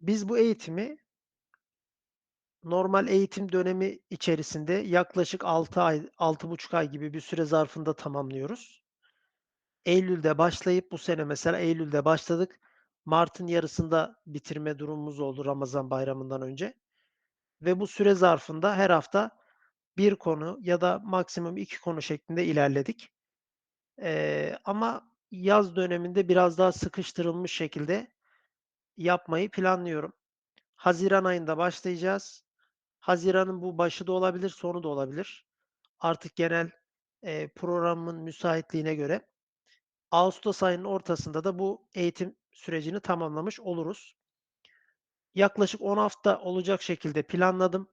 Biz bu eğitimi normal eğitim dönemi içerisinde yaklaşık 6 ay, 6,5 ay gibi bir süre zarfında tamamlıyoruz. Eylül'de başlayıp bu sene mesela eylül'de başladık. Mart'ın yarısında bitirme durumumuz oldu Ramazan Bayramı'ndan önce ve bu süre zarfında her hafta 1 konu ya da maksimum 2 konu şeklinde ilerledik. Eee, ama yaz döneminde biraz daha sıkıştırılmış şekilde yapmayı planlıyorum. Haziran ayında başlayacağız. Haziran'ın bu başı da olabilir, sonu da olabilir. Artık genel, eee, programın müsaitliğine göre. Ağustos ayının ortasında da bu eğitim sürecini tamamlamış oluruz. Yaklaşık 10 hafta olacak şekilde planladım.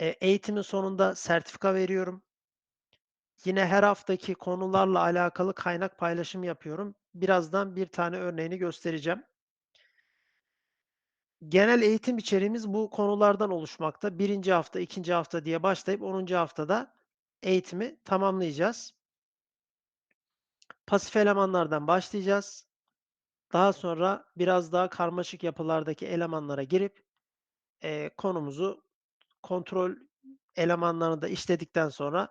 Eee, eğitimin sonunda sertifika veriyorum. Yine her haftaki konularla alakalı kaynak paylaşımı yapıyorum. Birazdan bir tane örneğini göstereceğim. Genel eğitim içeriğimiz bu konulardan oluşmakta. 1'inci hafta, 2'nci hafta diye başlayıp 10'uncu haftada eğitimi tamamlayacağız. Pasif elemanlardan başlayacağız. Daha sonra biraz daha karmaşık yapılardaki elemanlara girip, eee, konumuzu kontrol elemanlarını da işledikten sonra,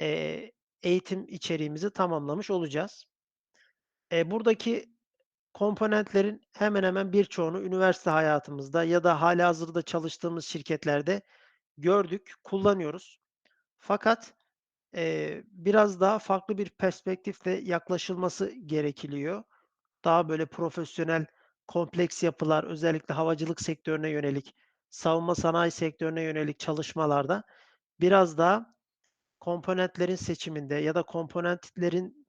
eee, eğitim içeriğimizi tamamlamış olacağız. Eee, buradaki komponentlerin hemen hemen birçoğunu üniversite hayatımızda ya da hâlihazırda çalıştığımız şirketlerde gördük, kullanıyoruz. Fakat, eee, biraz daha farklı bir perspektifle yaklaşılması gerekiliyor. Daha böyle profesyonel, kompleks yapılar, özellikle havacılık sektörüne yönelik, savunma sanayi sektörüne yönelik çalışmalarda biraz daha komponentlerin seçiminde ya da komponentlerin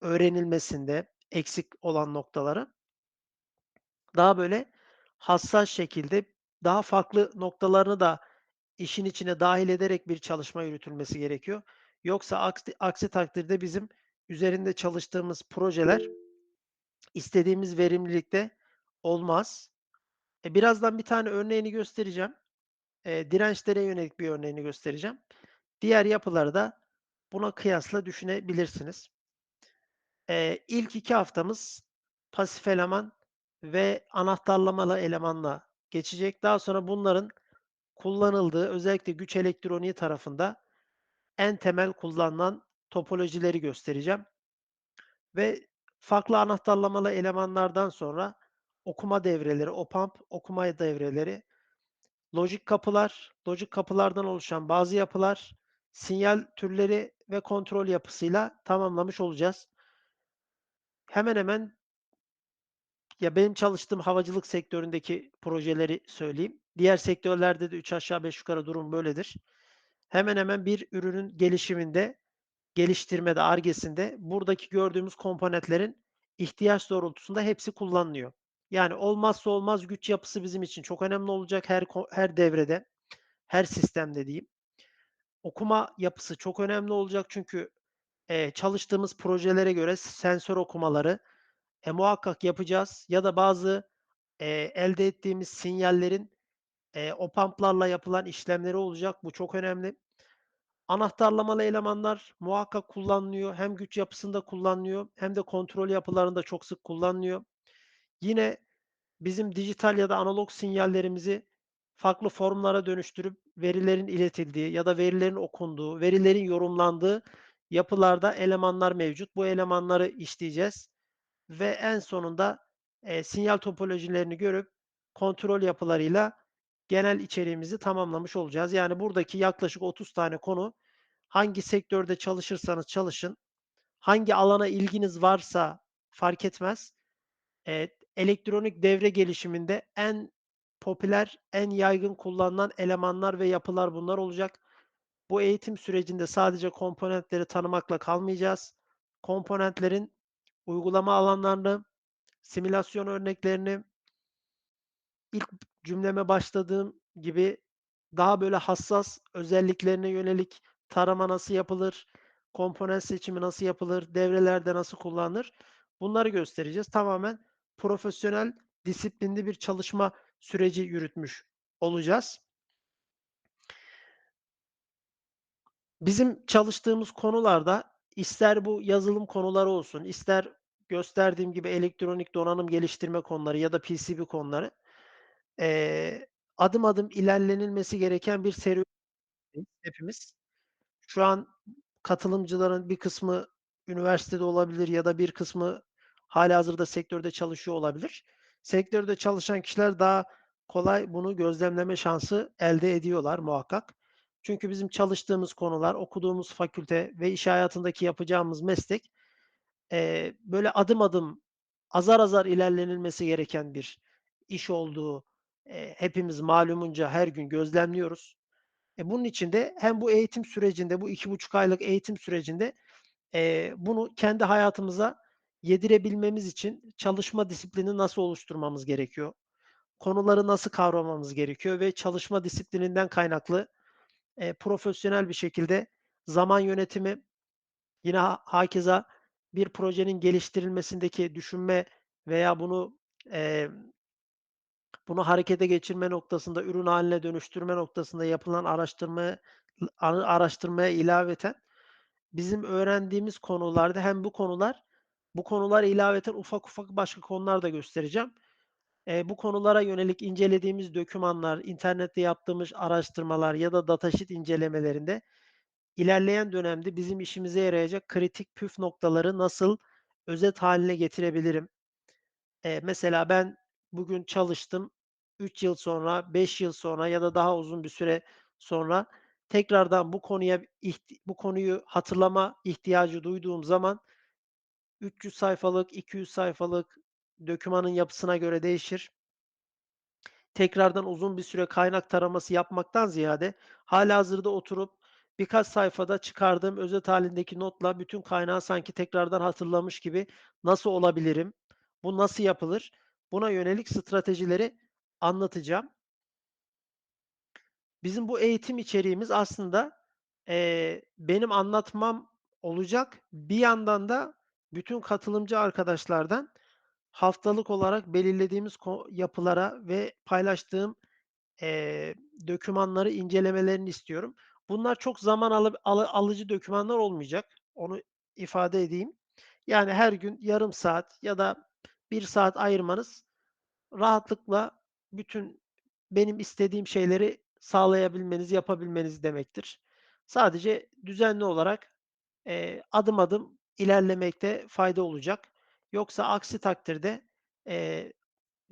öğrenilmesinde eksik olan noktaları daha böyle hassas şekilde, daha farklı noktalarını da işin içine dâhil ederek bir çalışma yürütülmesi gerekiyor. Yoksa aksi aksi takdirde bizim üzerinde çalıştığımız projeler istediğimiz verimlilikte olmaz. E, birazdan bir tane örneğini göstereceğim. Eee, dirençlere yönelik bir örneğini göstereceğim. Diğer yapıları da buna kıyasla düşünebilirsiniz. Eee, ilk 2 haftamız pasif eleman ve anahtarlamalı elemanla geçecek. Daha sonra bunların kullanıldığı, özellikle güç elektroniği tarafında en temel kullanılan topolojileri göstereceğim. Ve farklı anahtarlamalı elemanlardan sonra okuma devreleri, op-amp okuma devreleri, lojik kapılar, lojik kapılardan oluşan bazı yapılar, sinyal türleri ve kontrol yapısıyla tamamlamış olacağız. Hemen hemen ya, benim çalıştığım havacılık sektöründeki projeleri söyleyeyim. Diğer sektörlerde de 3 aşağı 5 yukarı durum böyledir. Hemen hemen bir ürünün gelişiminde, geliştirmede, Ar-Ge'sinde buradaki gördüğümüz komponentlerin ihtiyaç doğrultusunda hepsi kullanılıyor. Yani olmazsa olmaz güç yapısı bizim için çok önemli olacak her her devrede, her sistemde diyeyim. Okuma yapısı çok önemli olacak çünkü, eee, çalıştığımız projelere göre sensör okumaları, e, muhakkak yapacağız ya da bazı, eee, elde ettiğimiz sinyallerin, eee, op-amp'larla yapılan işlemleri olacak. Bu çok önemli. Anahtarlamalı elemanlar muhakkak kullanılıyor. Hem güç yapısında kullanılıyor hem de kontrol yapılarında çok sık kullanılıyor. Yine bizim dijital ya da analog sinyallerimizi farklı formlara dönüştürüp verilerin iletildiği ya da verilerin okunduğu, verilerin yorumlandığı yapılarda elemanlar mevcut. Bu elemanları işleyeceğiz ve en sonunda, eee, sinyal topolojilerini görüp kontrol yapılarıyla genel içeriğimizi tamamlamış olacağız. Yani buradaki yaklaşık 30 tane konu hangi sektörde çalışırsanız çalışın, hangi alana ilginiz varsa fark etmez, eee, elektronik devre gelişiminde en popüler, en yaygın kullanılan elemanlar ve yapılar bunlar olacak. Bu eğitim sürecinde sadece komponentleri tanımakla kalmayacağız. Komponentlerin uygulama alanlarını, simülasyon örneklerini ilk cümleme başladığım gibi daha böyle hassas özelliklerine yönelik tarama nasıl yapılır, komponent seçimi nasıl yapılır, devrelerde nasıl kullanılır, bunları göstereceğiz. Tamamen profesyonel, disiplinli bir çalışma süreci yürütmüş olacağız. Bizim çalıştığımız konularda ister bu yazılım konuları olsun, ister gösterdiğim gibi elektronik donanım geliştirme konuları ya da PCB konuları, eee, adım adım ilerlenilmesi gereken bir serüvendeyiz hepimiz. Şu an katılımcıların bir kısmı üniversitede olabilir ya da bir kısmı hâlihazırda sektörde çalışıyor olabilir. Sektörde çalışan kişiler daha kolay bunu gözlemleme şansı elde ediyorlar muhakkak. Çünkü bizim çalıştığımız konular, okuduğumuz fakülte ve iş hayatındaki yapacağımız meslek, eee, böyle adım adım, azar azar ilerlenilmesi gereken bir iş olduğu, eee, hepimiz malumunca her gün gözlemliyoruz. E, bunun için de hem bu eğitim sürecinde, bu 2,5 aylık eğitim sürecinde, eee, bunu kendi hayatımıza yedirebilmemiz için çalışma disiplini nasıl oluşturmamız gerekiyor? Konuları nasıl kavramamız gerekiyor ve çalışma disiplininden kaynaklı, eee, profesyonel bir şekilde zaman yönetimi, yine ha hakeza bir projenin geliştirilmesindeki düşünme veya bunu, emm bunu harekete geçirme noktasında, ürün hâline dönüştürme noktasında yapılan araştırmaya ı ara araştırmaya ilaveten bizim öğrendiğimiz konularda hem bu konular, bu konulara ilaveten ufak ufak başka konular da göstereceğim. Eee, bu konulara yönelik incelediğimiz dokümanlar, internette yaptığımız araştırmalar ya da datasheet incelemelerinde ilerleyen dönemde bizim işimize yarayacak kritik püf noktaları nasıl özet hâline getirebilirim? Eee, mesela ben bugün çalıştım, 3 yıl sonra, 5 yıl sonra ya da daha uzun bir süre sonra tekrardan bu konuya bu konuyu hatırlama ihtiyacı duyduğum zaman 300 sayfalık, 200 sayfalık dokümanın yapısına göre değişir. Tekrardan uzun bir süre kaynak taraması yapmaktan ziyade hâlihazırda oturup birkaç sayfada çıkardığım özet hâlindeki notla bütün kaynağı sanki tekrardan hatırlamış gibi nasıl olabilirim? Bu nasıl yapılır? Buna yönelik stratejileri anlatacağım. Bizim bu eğitim içeriğimiz aslında, eee, benim anlatmam olacak. Bir yandan da bütün katılımcı arkadaşlardan haftalık olarak belirlediğimiz yapılara ve paylaştığım, eee, dokümanları incelemelerini istiyorum. Bunlar çok zaman alı alı alıcı dokümanlar olmayacak. Onu ifade edeyim. Yani her gün yarım saat ya da 1 saat ayırmanız rahatlıkla bütün benim istediğim şeyleri sağlayabilmeniz, yapabilmeniz demektir. Sadece düzenli olarak, eee, adım adım ilerlemekte fayda olacak. Yoksa aksi takdirde, eee,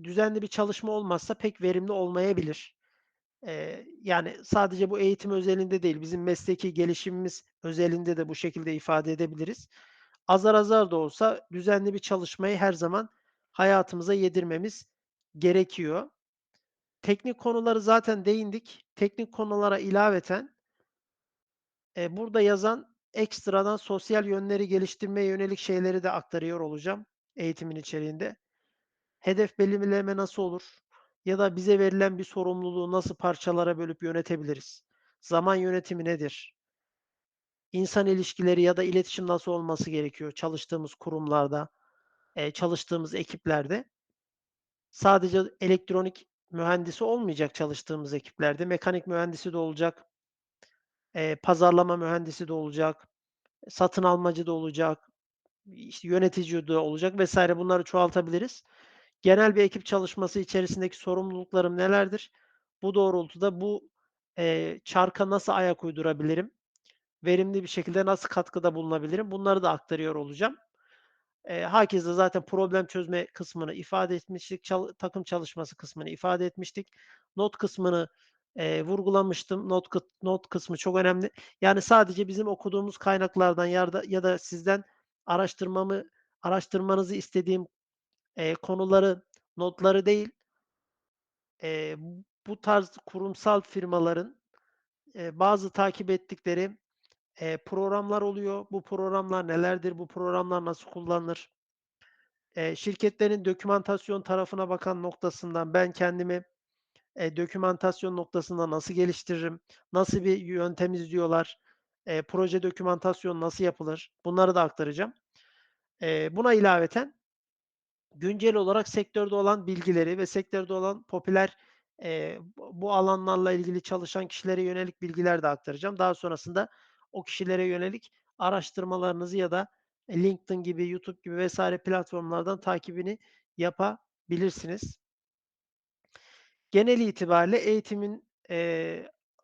düzenli bir çalışma olmazsa pek verimli olmayabilir. Eee, yani sadece bu eğitim özelinde değil, bizim mesleki gelişimimiz özelinde de bu şekilde ifade edebiliriz. Azar azar da olsa düzenli bir çalışmayı her zaman hayatımıza yedirmemiz gerekiyor. Teknik konuları zaten değindik. Teknik konulara ilaveten eee, burada yazan ekstradan sosyal yönleri geliştirmeye yönelik şeyleri de aktarıyor olacağım eğitimin içeriğinde. Hedef belirleme nasıl olur? Ya da bize verilen bir sorumluluğu nasıl parçalara bölüp yönetebiliriz? Zaman yönetimi nedir? İnsan ilişkileri ya da iletişim nasıl olması gerekiyor çalıştığımız kurumlarda, eee, çalıştığımız ekiplerde? Sadece elektronik mühendisi olmayacak çalıştığımız ekiplerde, mekanik mühendisi de olacak. Eee, pazarlama mühendisi de olacak, satın almacı da olacak, işte, yönetici de olacak vs. bunları çoğaltabiliriz. Genel bir ekip çalışması içerisindeki sorumluluklarım nelerdir? Bu doğrultuda bu, eee, çarka nasıl ayak uydurabilirim? Verimli bir şekilde nasıl katkıda bulunabilirim? Bunları da aktarıyor olacağım. Eee, hakeza zaten problem çözme kısmını ifade etmiştik. Çal takım çalışması kısmını ifade etmiştik. Not kısmını, eee, vurgulamıştım. Not kıt not kısmı çok önemli. Yani sadece bizim okuduğumuz kaynaklardan yarda ya da sizden araştırmamı araştırmanızı istediğim, eee, konuları, notları değil eee, bu tarz kurumsal firmaların, eee, bazı takip ettikleri, eee, programlar oluyor. Bu programlar nelerdir? Bu programlar nasıl kullanılır? Eee, şirketlerin dokümantasyon tarafına bakan noktasından ben kendimi, eee, dokümantasyon noktasında nasıl geliştiririm? Nasıl bir yöntem izliyorlar? Eee, proje dokümantasyonu nasıl yapılır? Bunları da aktaracağım. Eee, buna ilaveten güncel olarak sektörde olan bilgileri ve sektörde olan popüler, eee, bu alanlarla ilgili çalışan kişilere yönelik bilgiler de aktaracağım. Daha sonrasında o kişilere yönelik araştırmalarınızı ya da e, LinkedIn gibi, YouTube gibi vs. platformlardan takibini yapabilirsiniz. Genel itibariyle eğitimin,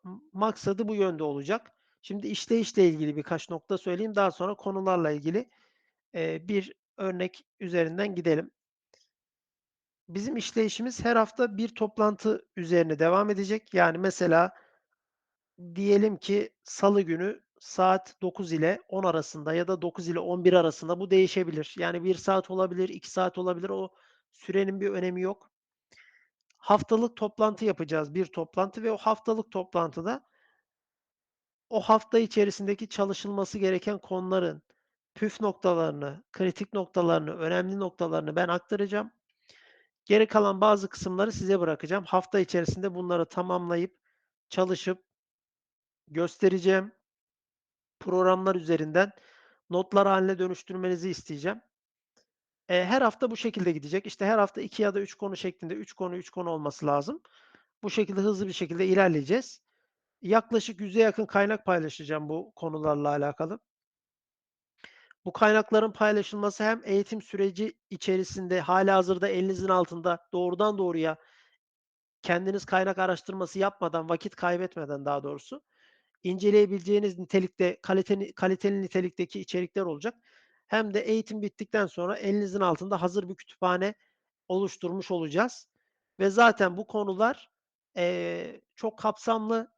m maksadı bu yönde olacak. Şimdi işleyişle ilgili birkaç nokta söyleyeyim. Daha sonra konularla ilgili, eee, bir örnek üzerinden gidelim. Bizim işleyişimiz her hafta bir toplantı üzerine devam edecek. Yani mesela diyelim ki salı günü saat 9 ile 10 arasında ya da 9 ile 11 arasında bu değişebilir. Yani 1 saat olabilir, 2 saat olabilir. O sürenin bir önemi yok. Haftalık toplantı yapacağız, bir toplantı ve o haftalık toplantıda o hafta içerisindeki çalışılması gereken konuların püf noktalarını, kritik noktalarını, önemli noktalarını ben aktaracağım. Geri kalan bazı kısımları size bırakacağım. Hafta içerisinde bunları tamamlayıp, çalışıp göstereceğim. Programlar üzerinden notlar hâline dönüştürmenizi isteyeceğim. Eee, her hafta bu şekilde gidecek. İşte, her hafta 2 ya da 3 konu şeklinde 3 konu, 3 konu olması lazım. Bu şekilde hızlı bir şekilde ilerleyeceğiz. Yaklaşık 100'e yakın kaynak paylaşacağım bu konularla alakalı. Bu kaynakların paylaşılması hem eğitim süreci içerisinde hâlihazırda elinizin altında doğrudan doğruya kendiniz kaynak araştırması yapmadan, vakit kaybetmeden daha doğrusu, inceleyebileceğiniz nitelikte, kaliteni kaliteli nitelikteki içerikler olacak. Hem de eğitim bittikten sonra elinizin altında hazır bir kütüphane oluşturmuş olacağız ve zaten bu konular, eee, çok kapsamlı,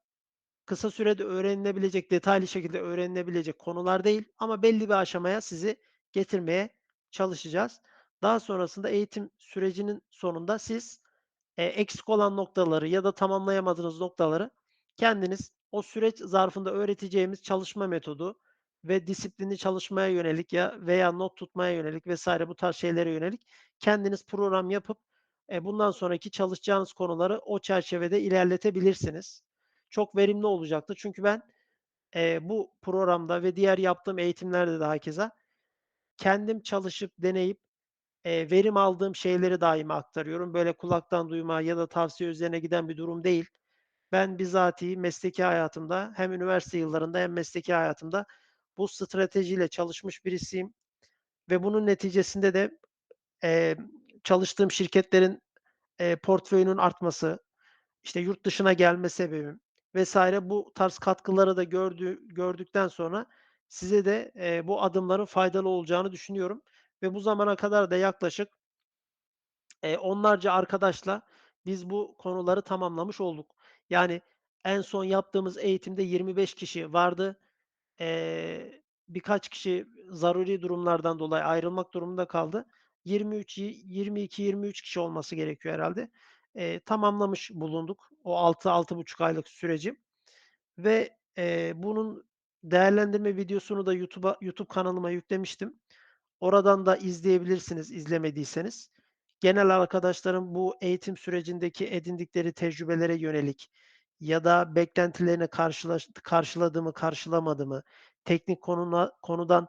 kısa sürede öğrenilebilecek, detaylı şekilde öğrenilebilecek konular değil ama belli bir aşamaya sizi getirmeye çalışacağız. Daha sonrasında eğitim sürecinin sonunda siz, eee, eksik olan noktaları ya da tamamlayamadığınız noktaları kendiniz o süreç zarfında öğreteceğimiz çalışma metodu ve disiplinli çalışmaya yönelik ya veya not tutmaya yönelik vs. bu tarz şeylere yönelik kendiniz program yapıp, eee, bundan sonraki çalışacağınız konuları o çerçevede ilerletebilirsiniz. Çok verimli olacaktır. Çünkü ben, eee, bu programda ve diğer yaptığım eğitimlerde de hakeza kendim çalışıp, deneyip, eee, verim aldığım şeyleri daima aktarıyorum. Böyle kulaktan duyma ya da tavsiye üzerine giden bir durum değil. Ben bizatihi mesleki hayatımda hem üniversite yıllarında hem mesleki hayatımda bu stratejiyle çalışmış birisiyim ve bunun neticesinde de, eee, çalıştığım şirketlerin, eee, portföyünün artması, işte, yurt dışına gelme sebebim vs. bu tarz katkıları da gördüğü gördükten sonra size de, eee, bu adımların faydalı olacağını düşünüyorum ve bu zamana kadar da yaklaşık eee, onlarca arkadaşla biz bu konuları tamamlamış olduk. Yani en son yaptığımız eğitimde 25 kişi vardı. Eee, birkaç kişi zaruri durumlardan dolayı ayrılmak durumunda kaldı. 23 yi 22-23 kişi olması gerekiyor herhâlde. Eee, tamamlamış bulunduk o 6-6,5 aylık süreci ve, eee, bunun değerlendirme videosunu da YouTube'a YouTube kanalıma yüklemiştim. Oradan da izleyebilirsiniz izlemediyseniz. Genel arkadaşlarım bu eğitim sürecindeki edindikleri tecrübelere yönelik ya da beklentilerini karşılaş karşıladı mı, karşılamadı mı, teknik konuna konudan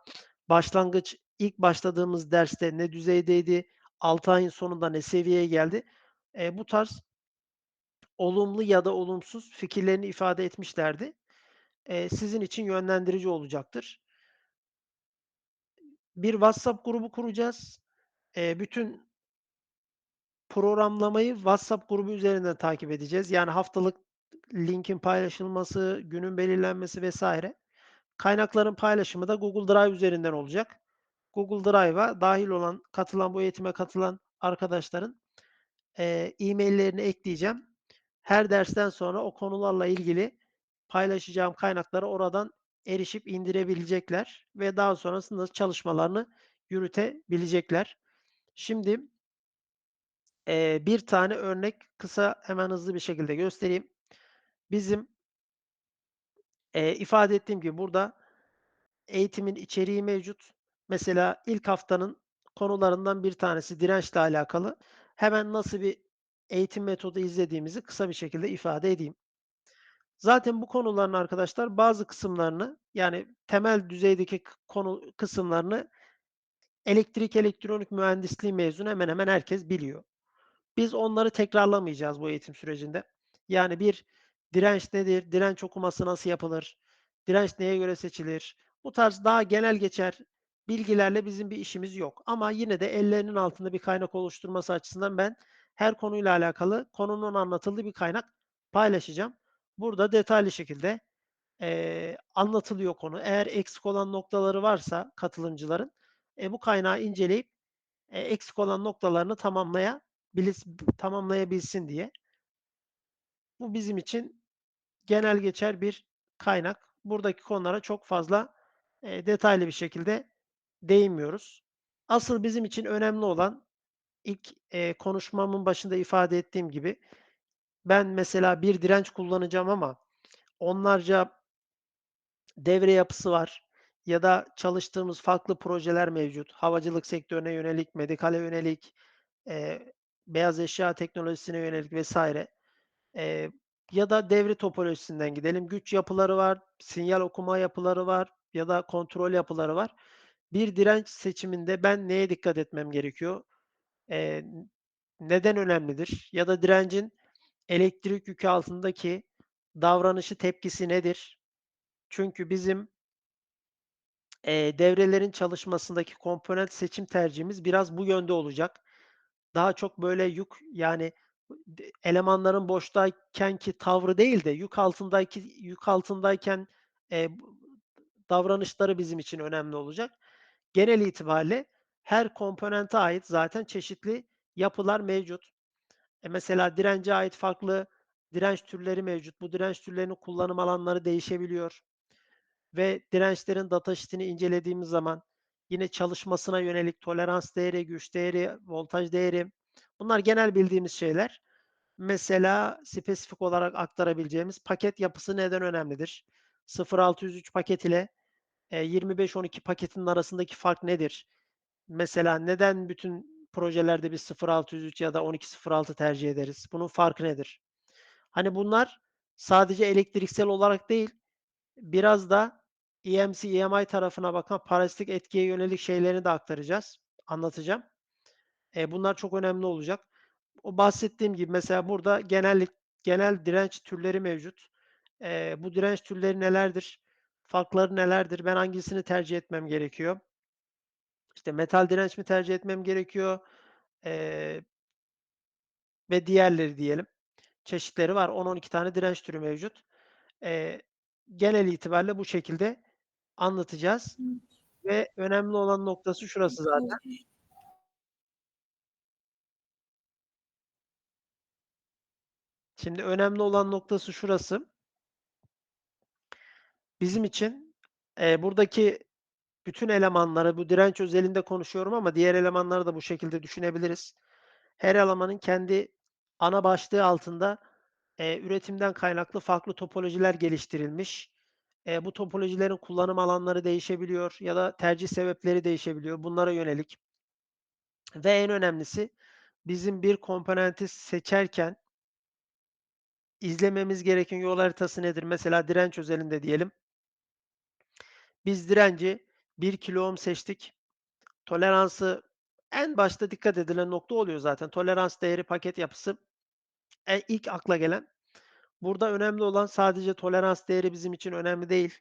başlangıç ilk başladığımız derste ne düzeydeydi, 6 ayın sonunda ne seviyeye geldi? Eee, bu tarz olumlu ya da olumsuz fikirlerini ifade etmişlerdi. Eee, sizin için yönlendirici olacaktır. Bir WhatsApp grubu kuracağız. Eee, bütün programlamayı WhatsApp grubu üzerinden takip edeceğiz. Yani haftalık linkin paylaşılması, günün belirlenmesi vs. Kaynakların paylaşımı da Google Drive üzerinden olacak. Google Drive'a dâhil olan, katılan, bu eğitime katılan arkadaşların, e-mail'lerini ekleyeceğim. Her dersten sonra o konularla ilgili paylaşacağım kaynaklara oradan erişip indirebilecekler ve daha sonrasında çalışmalarını yürütebilecekler. Şimdi eee, bir tane örnek kısa, hemen hızlı bir şekilde göstereyim. Bizim eee, ifade ettiğim gibi burada eğitimin içeriği mevcut. Mesela ilk haftanın konularından bir tanesi dirençle alakalı. Hemen nasıl bir eğitim metodu izlediğimizi kısa bir şekilde ifade edeyim. Zaten bu konuların arkadaşlar bazı kısımlarını, yani temel düzeydeki konu kısımlarını elektrik, elektronik mühendisliği mezunu hemen hemen herkes biliyor. Biz onları tekrarlamayacağız bu eğitim sürecinde. Yani bir direnç nedir? Direnç okuması nasıl yapılır? Direnç neye göre seçilir? Bu tarz daha genel geçer bilgilerle bizim bir işimiz yok ama yine de ellerinin altında bir kaynak oluşturması açısından ben her konuyla alakalı konunun anlatıldığı bir kaynak paylaşacağım. Burada detaylı şekilde, eee, anlatılıyor konu. Eğer eksik olan noktaları varsa katılımcıların, eee, bu kaynağı inceleyip, eee, eksik olan noktalarını tamamlayabilis tamamlayabilsin diye. Bu bizim için genel geçer bir kaynak. Buradaki konulara çok fazla, eee, detaylı bir şekilde değinmiyoruz. Asıl bizim için önemli olan ilk, eee, konuşmamın başında ifade ettiğim gibi ben mesela bir direnç kullanacağım ama onlarca devre yapısı var ya da çalıştığımız farklı projeler mevcut. Havacılık sektörüne yönelik, medikale yönelik, eee, beyaz eşya teknolojisine yönelik vs. Eee, ya da devre topolojisinden gidelim. Güç yapıları var, sinyal okuma yapıları var ya da kontrol yapıları var. Bir direnç seçiminde ben neye dikkat etmem gerekiyor? N neden önemlidir? Ya da direncin elektrik yükü altındaki davranışı, tepkisi nedir? Çünkü bizim eee, devrelerin çalışmasındaki komponent seçim tercihimiz biraz bu yönde olacak. Daha çok böyle yük, yani, elemanların boştaykenki tavrı değil de yük altındaki yük altındayken, bu davranışları bizim için önemli olacak. Genel itibariyle her komponente ait zaten çeşitli yapılar mevcut. E, mesela dirence ait farklı direnç türleri mevcut. Bu direnç türlerinin kullanım alanları değişebiliyor ve dirençlerin datasheet'ini incelediğimiz zaman yine çalışmasına yönelik tolerans değeri, güç değeri, voltaj değeri bunlar genel bildiğimiz şeyler. Mesela spesifik olarak aktarabileceğimiz paket yapısı neden önemlidir? 0603 paket ile, eee, 2512 paketinin arasındaki fark nedir? Mesela neden bütün projelerde biz 0603 ya da 1206 tercih ederiz? Bunun farkı nedir? Hani bunlar sadece elektriksel olarak değil, biraz da EMC, EMI tarafına bakan parazitik etkiye yönelik şeylerini de aktaracağız, anlatacağım. Eee, bunlar çok önemli olacak. O bahsettiğim gibi mesela burada genellik genel direnç türleri mevcut. Eee, bu direnç türleri nelerdir? Farkları nelerdir? Ben hangisini tercih etmem gerekiyor? İşte metal direnç mi tercih etmem gerekiyor? Eee ve diğerleri diyelim. Çeşitleri var. 10-12 tane direnç türü mevcut. Eee, genel itibariyle bu şekilde anlatacağız ve önemli olan noktası şurası zaten. Şimdi önemli olan noktası şurası. Bizim için, eee, buradaki bütün elemanları, bu direnç özelinde konuşuyorum ama diğer elemanları da bu şekilde düşünebiliriz. Her elemanın kendi ana başlığı altında, eee, üretimden kaynaklı farklı topolojiler geliştirilmiş. Eee, bu topolojilerin kullanım alanları değişebiliyor ya da tercih sebepleri değişebiliyor. Bunlara yönelik ve en önemlisi bizim bir komponenti seçerken izlememiz gereken yol haritası nedir? Mesela direnç özelinde diyelim. Biz direnci 1 kilo ohm seçtik. Toleransı en başta dikkat edilen nokta oluyor zaten. Tolerans değeri, paket yapısı e ilk akla gelen. Burada önemli olan sadece tolerans değeri bizim için önemli değil.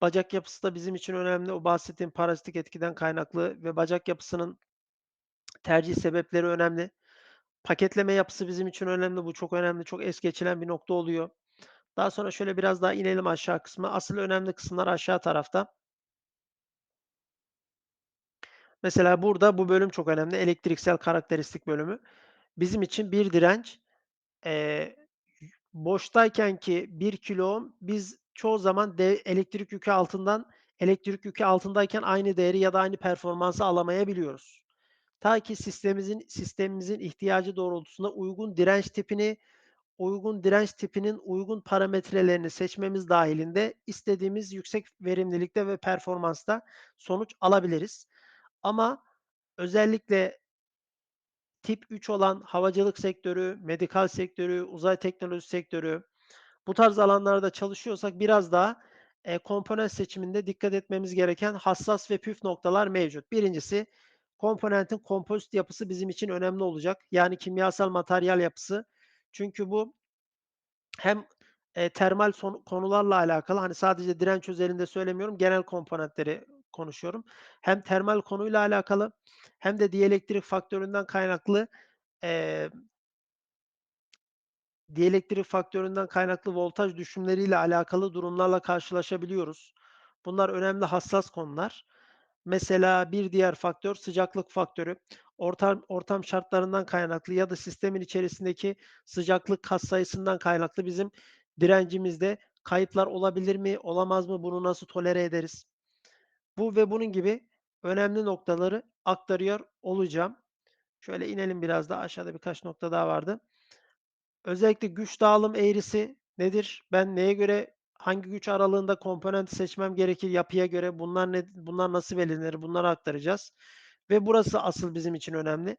Bacak yapısı da bizim için önemli. O bahsettiğim parazitik etkiden kaynaklı ve bacak yapısının tercih sebepleri önemli. Paketleme yapısı bizim için önemli. Bu çok önemli. Çok es geçilen bir nokta oluyor. Daha sonra şöyle biraz daha inelim aşağı kısma. Asıl önemli kısımlar aşağı tarafta. Mesela burada bu bölüm çok önemli. Elektriksel karakteristik bölümü. Bizim için bir direnç, eee, y boştaykenki 1 kilo ohm biz çoğu zaman de elektrik yükü altından elektrik yükü altındayken aynı değeri ya da aynı performansı alamayabiliyoruz. Ta ki sistemimizin sistemimizin ihtiyacı doğrultusunda uygun direnç tipini, uygun direnç tipinin uygun parametrelerini seçmemiz dâhilinde istediğimiz yüksek verimlilikte ve performansta sonuç alabiliriz. Ama özellikle tip 3 olan havacılık sektörü, medikal sektörü, uzay teknolojisi sektörü, bu tarz alanlarda çalışıyorsak biraz daha, eee, komponent seçiminde dikkat etmemiz gereken hassas ve püf noktalar mevcut. 1'incisi komponentin kompozit yapısı bizim için önemli olacak. Yani kimyasal materyal yapısı. Çünkü bu hem, eee, termal son konularla alakalı, hani, sadece direnç özelinde söylemiyorum, genel komponentleri konuşuyorum. Hem termal konuyla alakalı hem de diyelektrik faktöründen kaynaklı, eee diyelektrik faktöründen kaynaklı voltaj düşümleriyle alakalı durumlarla karşılaşabiliyoruz. Bunlar önemli, hassas konular. Mesela bir diğer faktör sıcaklık faktörü. Ortam ortam şartlarından kaynaklı ya da sistemin içerisindeki sıcaklık katsayısından kaynaklı bizim direncimizde kayıplar olabilir mi, olamaz mı? Bunu nasıl tolere ederiz? Bu ve bunun gibi önemli noktaları aktarıyor olacağım. Şöyle inelim biraz daha aşağıda birkaç nokta daha vardı. Özellikle güç dağılım eğrisi nedir? Ben neye göre hangi güç aralığında komponent seçmem gerekir yapıya göre? Bunlar ne bunlar nasıl belirlenir? Bunları aktaracağız ve burası asıl bizim için önemli.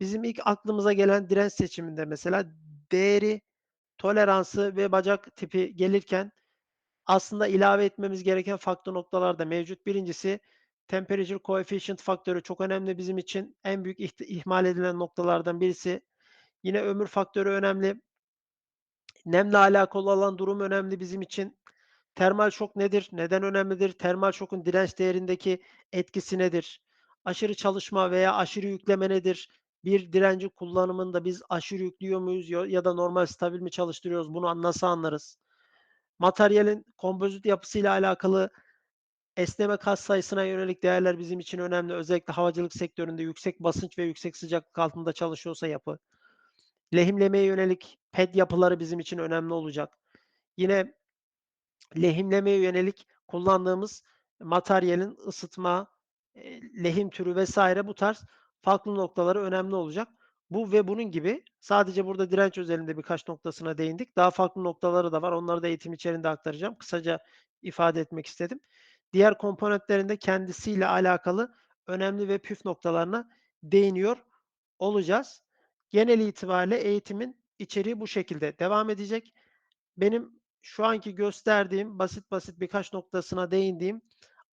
Bizim ilk aklımıza gelen direnç seçiminde mesela değeri, toleransı ve bacak tipi gelirken aslında ilave etmemiz gereken farklı noktalar da mevcut. Birincisi temperature coefficient faktörü çok önemli bizim için. En büyük ihmal edilen noktalardan birisi. Yine ömür faktörü önemli. Nemle alakalı olan durum önemli bizim için. Termal şok nedir? Neden önemlidir? Termal şokun direnç değerindeki etkisi nedir? Aşırı çalışma veya aşırı yükleme nedir? Bir direnci kullanımında biz aşırı yüklüyor muyuz ya da normal stabil mi çalıştırıyoruz? Bunu nasıl anlarız? Materyalin kompozit yapısıyla alakalı esneme katsayısına yönelik değerler bizim için önemli. Özellikle havacılık sektöründe yüksek basınç ve yüksek sıcaklık altında çalışıyorsa yapı. Lehimlemeye yönelik ped yapıları bizim için önemli olacak. Yine lehimlemeye yönelik kullandığımız materyalin ısıtma, eee, lehim türü vesaire bu tarz farklı noktaları önemli olacak. Bu ve bunun gibi sadece burada direnç özelinde birkaç noktasına değindik. Daha farklı noktaları da var. Onları da eğitim içerisinde aktaracağım. Kısaca ifade etmek istedim. Diğer komponentlerin de kendisiyle alakalı önemli ve püf noktalarına değiniyor olacağız. Genel itibariyle eğitimin içeriği bu şekilde devam edecek. Benim şu anki gösterdiğim basit basit birkaç noktasına değindiğim,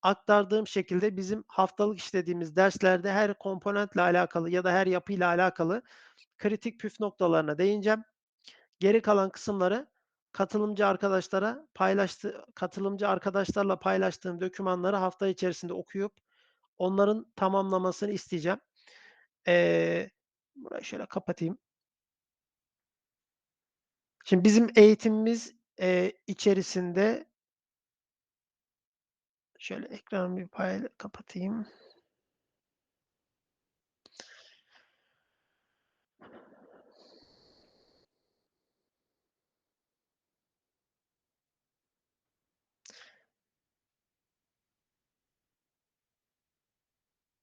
aktardığım şekilde bizim haftalık işlediğimiz derslerde her komponentle alakalı ya da her yapıyla alakalı kritik püf noktalarına değineceğim. Geri kalan kısımları katılımcı arkadaşlara paylaştı katılımcı arkadaşlarla paylaştığım dokümanları hafta içerisinde okuyup onların tamamlamasını isteyeceğim. Eee, burayı şöyle kapatayım. Şimdi bizim eğitimimiz, eee, içerisinde Şöyle ekranımı bir payla kapatayım.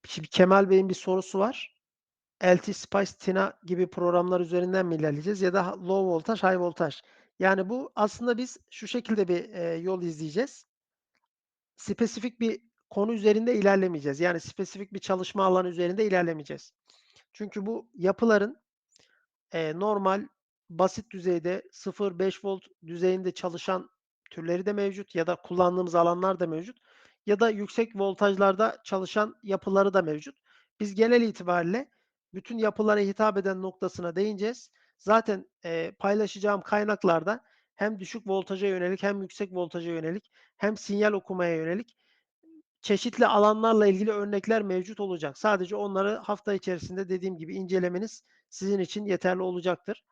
Şimdi Kemal Bey'in bir sorusu var. LT Spice, Tina gibi programlar üzerinden mi ilerleyeceğiz ya da low voltaj, high voltaj? Yani bu aslında biz şu şekilde bir, eee, yol izleyeceğiz. Spesifik bir konu üzerinde ilerlemeyeceğiz. Yani spesifik bir çalışma alanı üzerinde ilerlemeyeceğiz. Çünkü bu yapıların, eee, normal basit düzeyde 0-5 volt düzeyinde çalışan türleri de mevcut ya da kullandığımız alanlar da mevcut ya da yüksek voltajlarda çalışan yapıları da mevcut. Biz genel itibariyle bütün yapılara hitap eden noktasına değineceğiz. Zaten, eee, paylaşacağım kaynaklarda hem düşük voltaja yönelik hem yüksek voltaja yönelik hem sinyal okumaya yönelik çeşitli alanlarla ilgili örnekler mevcut olacak. Sadece onları hafta içerisinde dediğim gibi incelemeniz sizin için yeterli olacaktır.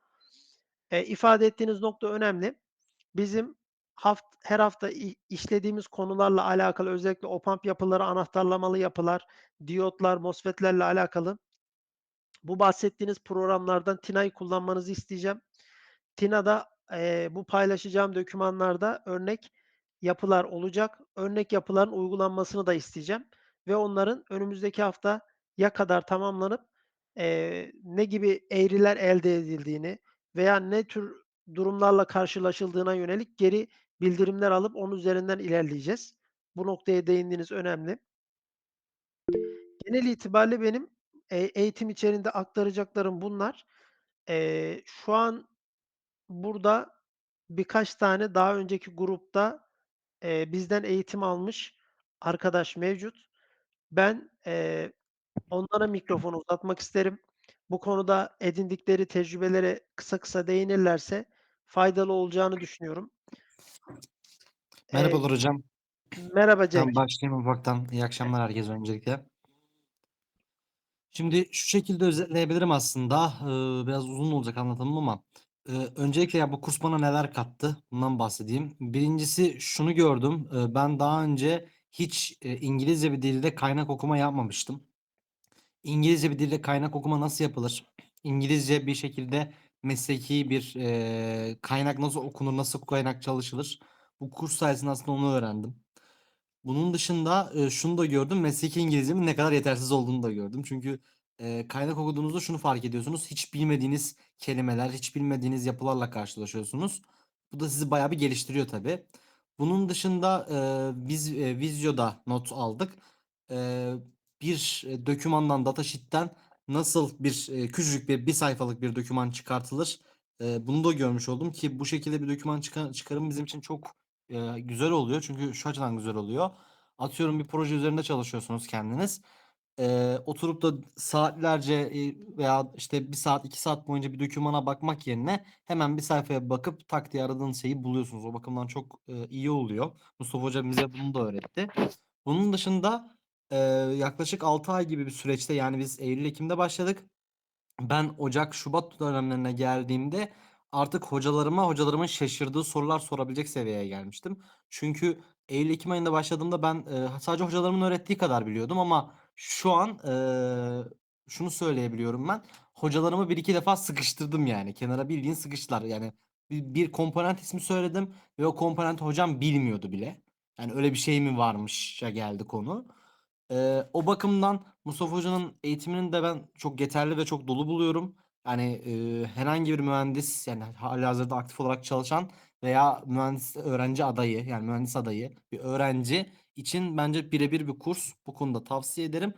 Eee, ifade ettiğiniz nokta önemli. Bizim haft her hafta işlediğimiz konularla alakalı özellikle op-amp yapıları, anahtarlamalı yapılar, diyotlar, MOSFET'lerle alakalı bu bahsettiğiniz programlardan Tina'yı kullanmanızı isteyeceğim. Tina'da, eee, bu paylaşacağım dokümanlarda örnek yapılar olacak. Örnek yapıların uygulanmasını da isteyeceğim ve onların önümüzdeki haftaya kadar tamamlanıp, eee, ne gibi eğriler elde edildiğini veya ne tür durumlarla karşılaşıldığına yönelik geri bildirimler alıp onun üzerinden ilerleyeceğiz. Bu noktaya değindiğiniz önemli. Genel itibariyle benim, eee, eğitim içeriğinde aktaracaklarım bunlar. Eee, şu an burada birkaç tane daha önceki grupta, eee, bizden eğitim almış arkadaş mevcut. Ben, eee, onlara mikrofonu uzatmak isterim. Bu konuda edindikleri tecrübelere kısa kısa değinirlerse faydalı olacağını düşünüyorum. Merhabalar hocam. Merhaba Ben Cenk. başlayayım ufaktan. İyi akşamlar herkese öncelikle. Şimdi şu şekilde özetleyebilirim aslında. Eee, biraz uzun olacak anlatımım ama eee, öncelikle ya bu kurs bana neler kattı? Bundan bahsedeyim. Birincisi şunu gördüm. Eee, ben daha önce hiç eee, İngilizce bir dilde kaynak okuma yapmamıştım. İngilizce bir dilde kaynak okuma nasıl yapılır? İngilizce bir şekilde mesleki bir eee, kaynak nasıl okunur, nasıl kaynak çalışılır? Bu kurs sayesinde aslında onu öğrendim. Bunun dışında, eee, şunu da gördüm, mesleki İngilizcemin ne kadar yetersiz olduğunu da gördüm. Çünkü, eee, kaynak okuduğunuzda şunu fark ediyorsunuz, hiç bilmediğiniz kelimeler, hiç bilmediğiniz yapılarla karşılaşıyorsunuz. Bu da sizi bayağı bir geliştiriyor tabii. Bunun dışında, eee, biz, eee, Vizyo'da not aldık. Eee, bir, eee, dokümandan, datasheet'ten nasıl bir, eee, küçücük bir 1 sayfalık bir doküman çıkartılır, eee, bunu da görmüş oldum ki bu şekilde bir doküman çıka çıkarımı bizim için çok, eee, güzel oluyor. Çünkü şu açıdan güzel oluyor. Atıyorum bir proje üzerinde çalışıyorsunuz kendiniz. Eee, oturup da saatlerce, eee, veya işte 1 saat, 2 saat boyunca bir dokümana bakmak yerine hemen bir sayfaya bakıp tak diye aradığınız şeyi buluyorsunuz. O bakımdan çok, eee, iyi oluyor. Mustafa Hoca bize bunu da öğretti. Bunun dışında, eee, yaklaşık 6 ay gibi bir süreçte yani biz eylül ekim'de başladık. Ben ocak şubat dönemlerine geldiğimde artık hocalarıma, hocalarımın şaşırdığı sorular sorabilecek seviyeye gelmiştim. Çünkü eylül ekim ayında başladığımda ben, eee, sadece hocalarımın öğrettiği kadar biliyordum ama şu an, eee, şunu söyleyebiliyorum ben, hocalarımı 1-2 defa sıkıştırdım yani. Kenara bildiğin sıkıştılar. Yani bir bir komponent ismi söyledim ve o komponenti hocam bilmiyordu bile. Yani öyle bir şey mi varmışa geldi konu. Eee, o bakımdan Mustafa Hoca'nın eğitimini de ben çok yeterli ve çok dolu buluyorum. Yani, eee, herhangi bir mühendis yani hâlihazırda aktif olarak çalışan veya mühendis öğrenci adayı yani mühendis adayı bir öğrenci için bence bire bir kurs. Bu konuda tavsiye ederim.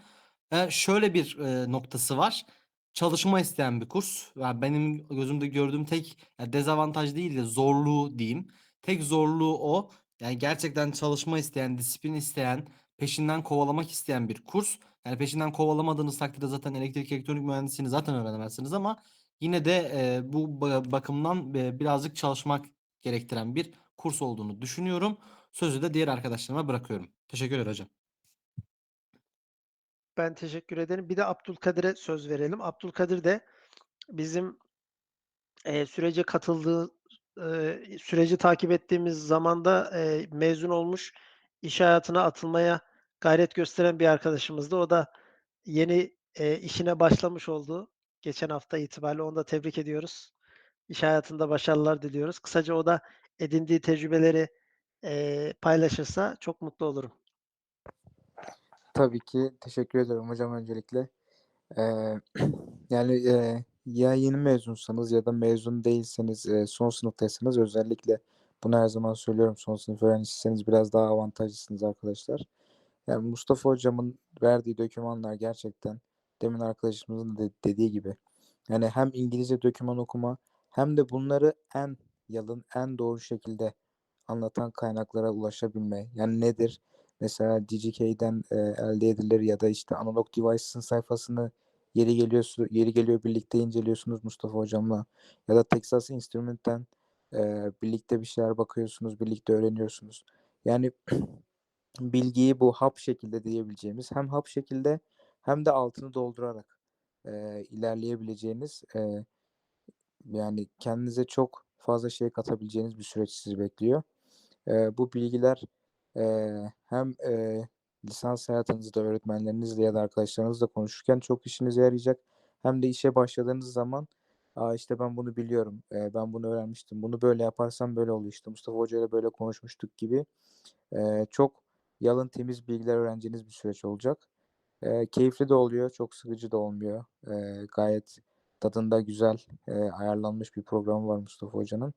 Eee, şöyle bir, eee, noktası var. Çalışma isteyen bir kurs. Ya benim gözümde gördüğüm tek ya dezavantaj değil de zorluğu diyeyim. Tek zorluğu o. Yani gerçekten çalışma isteyen, disiplin isteyen, peşinden kovalamak isteyen bir kurs. Yani peşinden kovalamadığınız takdirde zaten elektrik elektronik mühendisliğini zaten öğrenemezsiniz ama yine de, eee, bu ba bakımdan, eee, birazcık çalışmak gerektiren bir kurs olduğunu düşünüyorum. Sözü de diğer arkadaşlarıma bırakıyorum. Teşekkürler hocam. Ben teşekkür ederim. Bir de Abdülkadir'e söz verelim. Abdülkadir de bizim, eee, sürece katıldığı, eee, süreci takip ettiğimiz zamanda, eee, mezun olmuş, iş hayatına atılmaya gayret gösteren bir arkadaşımızdı. O da yeni, eee, işine başlamış oldu geçen hafta itibariyle. Onu da tebrik ediyoruz. İş hayatında başarılar diliyoruz. Kısaca o da edindiği tecrübeleri, eee, paylaşırsa çok mutlu olurum. Tabii ki. Teşekkür ederim hocam öncelikle. Eee, yani, eee, ya yeni mezunsanız ya da mezun değilseniz, eee, son sınıftaysanız özellikle bunu her zaman söylüyorum, son sınıf öğrencisiyseniz biraz daha avantajlısınız arkadaşlar. Yani Mustafa hocamın verdiği dokümanlar gerçekten demin arkadaşımızın da de dediği gibi, yani hem İngilizce doküman okuma hem de bunları en yalın, en doğru şekilde anlatan kaynaklara ulaşabilme. Yani nedir? Mesela DGK'den, eee, elde edilir ya da işte Analog Devices'ın sayfasını yeri geliyor yeri geliyor birlikte inceliyorsunuz Mustafa hocamla ya da Texas Instruments'ten, eee, birlikte bir şeyler bakıyorsunuz, birlikte öğreniyorsunuz. Yani bilgiyi bu hap şekilde diyebileceğimiz hem hap şekilde hem de altını doldurarak, eee, ilerleyebileceğiniz, eee, yani kendinize çok fazla şey katabileceğiniz bir süreç sizi bekliyor. Eee, bu bilgiler, eee, hem, eee, lisans hayatınızda öğretmenlerinizle ya da arkadaşlarınızla konuşurken çok işinize yarayacak hem de işe başladığınız zaman, "A, işte ben bunu biliyorum, eee, ben bunu öğrenmiştim, bunu böyle yaparsam böyle oluyor, işte Mustafa hocayla böyle konuşmuştuk." gibi, eee, çok yalın, temiz bilgiler öğreneceğiniz bir süreç olacak. Eee, keyifli de oluyor, çok sıkıcı da olmuyor. Eee, gayet tadında güzel, eee, ayarlanmış bir programı var Mustafa hocanın.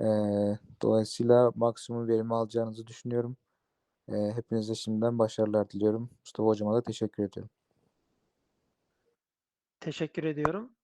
Eee, dolayısıyla maksimum verimi alacağınızı düşünüyorum. Eee, hepinize şimdiden başarılar diliyorum. Mustafa hocama da teşekkür ediyorum. Teşekkür ediyorum.